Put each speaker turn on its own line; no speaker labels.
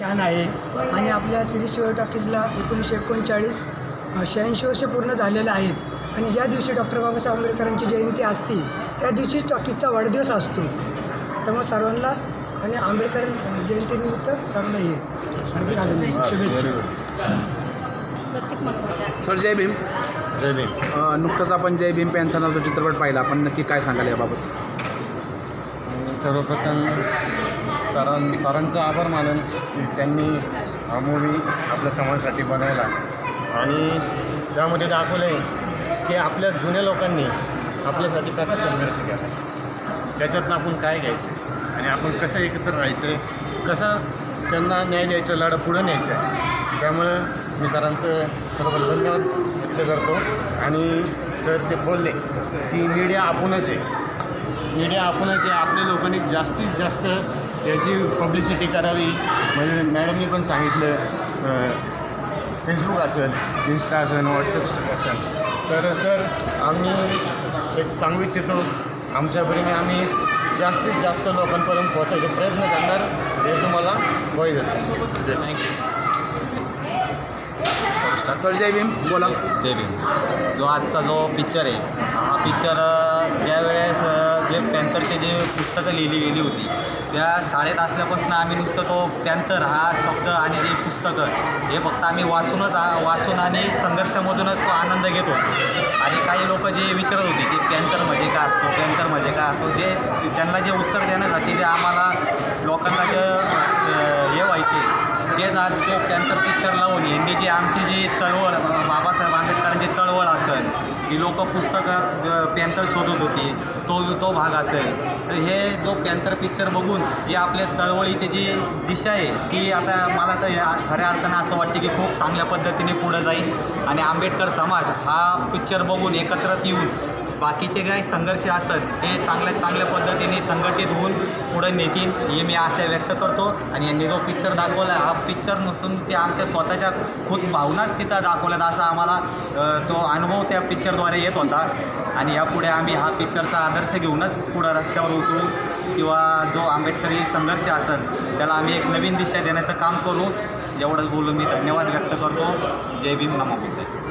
छान आहे. आणि आपल्या श्री शिव टॉकीजला एकोणीसशे एकोणचाळीस शहाऐंशी वर्ष पूर्ण झालेले आहेत आणि ज्या दिवशी डॉक्टर बाबासाहेब आंबेडकरांची जयंती असते त्या दिवशीच टॉकीजचा वाढदिवस असतो. त्यामुळे सर्वांना आणि आंबेडकर जयंतीनिमित्त सर्वांना हे हार्दिक अभिनंदन शुभेच्छा.
सर जय भीम.
जय भीम.
नुकतंच आपण जय भीम पॅन्थर नावाचा चित्रपट पाहिला. आपण नक्की काय सांगाल याबाबत?
सर्वप्रथम सरां सरांचा आभार मानन की त्यांनी हा मूवी आपल्या समाजासाठी बनवला. आणि त्यामध्ये दाखवलं आहे की आपल्या जुन्या लोकांनी आपल्यासाठी कसा संघर्ष केला. त्याच्यातनं आपण काय घ्यायचं? आणि आपण कसं एकत्र राहायचं? कसं त्यांना न्याय द्यायचं लढा पुढं न्यायचं? आहे त्यामुळं मी सरांचं सर्व धन्यवाद व्यक्त करतो. आणि सर ते बोलले की मीडिया आपणच आहे. मीडिया आपणच आहे. आपल्या लोकांनी जास्तीत जास्त याची पब्लिसिटी करावी. म्हणजे मॅडमनी पण सांगितलं. फेसबुक असेल इन्स्टा असेल व्हॉट्सअप असेल. तर सर आम्ही एक सांगू इच्छितो. आमच्यापरीने आम्ही जास्तीत जास्त लोकांपर्यंत पोहोचायचा प्रयत्न करणार. हे तुम्हाला ग्वाही देतो.
सर जय भीम. बोला.
जय भीम. जो आजचा जो पिक्चर आहे हा पिक्चर ज्या वेळेस अ, जे पॅन्थरचे जे पुस्तकं लिहिली गेली होती त्या शाळेत असल्यापासून आम्ही नुसतं तो पॅन्थर हा शब्द आणि जे पुस्तकं हे फक्त आम्ही वाचूनच आ- वाचून आणि संघर्षामधूनच तो आनंद घेत होतो. आणि काही लोक जे विचारत होते की पॅन्थर म्हणजे का असतो पॅन्थर म्हणजे का असतो जे त्यांना जे उत्तर देण्यासाठी जे आम्हाला लोकांना जे हे व्हायचे तेच आज तो कॅन्सर पिक्चर लावून यांनी जी आमची जी चळवळ बाबासाहेब आंबेडकरांची चळवळ असेल की लोक पुस्तकात पॅन्थर शोधत होती. तो तो भाग असेल. तर हे जो पॅन्थर पिक्चर बघून जी आपल्या चळवळीची जी दिशा आहे ती आता मला तर या खऱ्या अर्थानं असं वाटते की खूप चांगल्या पद्धतीने पुढं जाईल. आणि आंबेडकर समाज हा पिक्चर बघून एकत्रित येऊन बाकीचे काही संघर्ष असत ते चांगल्या चांगल्या पद्धतीने संघटित होऊन पुढे नेतील हे मी आशा व्यक्त करतो. आणि यांनी जो पिक्चर दाखवला हा पिक्चर नसून ते आमच्या स्वतःच्या खूप भावनाच तिथं दाखवल्यात असा आम्हाला तो अनुभव त्या पिक्चरद्वारे येत होता. आणि यापुढे आम्ही हा पिक्चरचा आदर्श घेऊनच पुढं रस्त्यावर उतरू किंवा जो आंबेडकरी संघर्ष असेल त्याला आम्ही एक नवीन दिशा देण्याचं काम करू. एवढंच बोलून मी धन्यवाद व्यक्त करतो. जय भीम. नमो बुद्ध.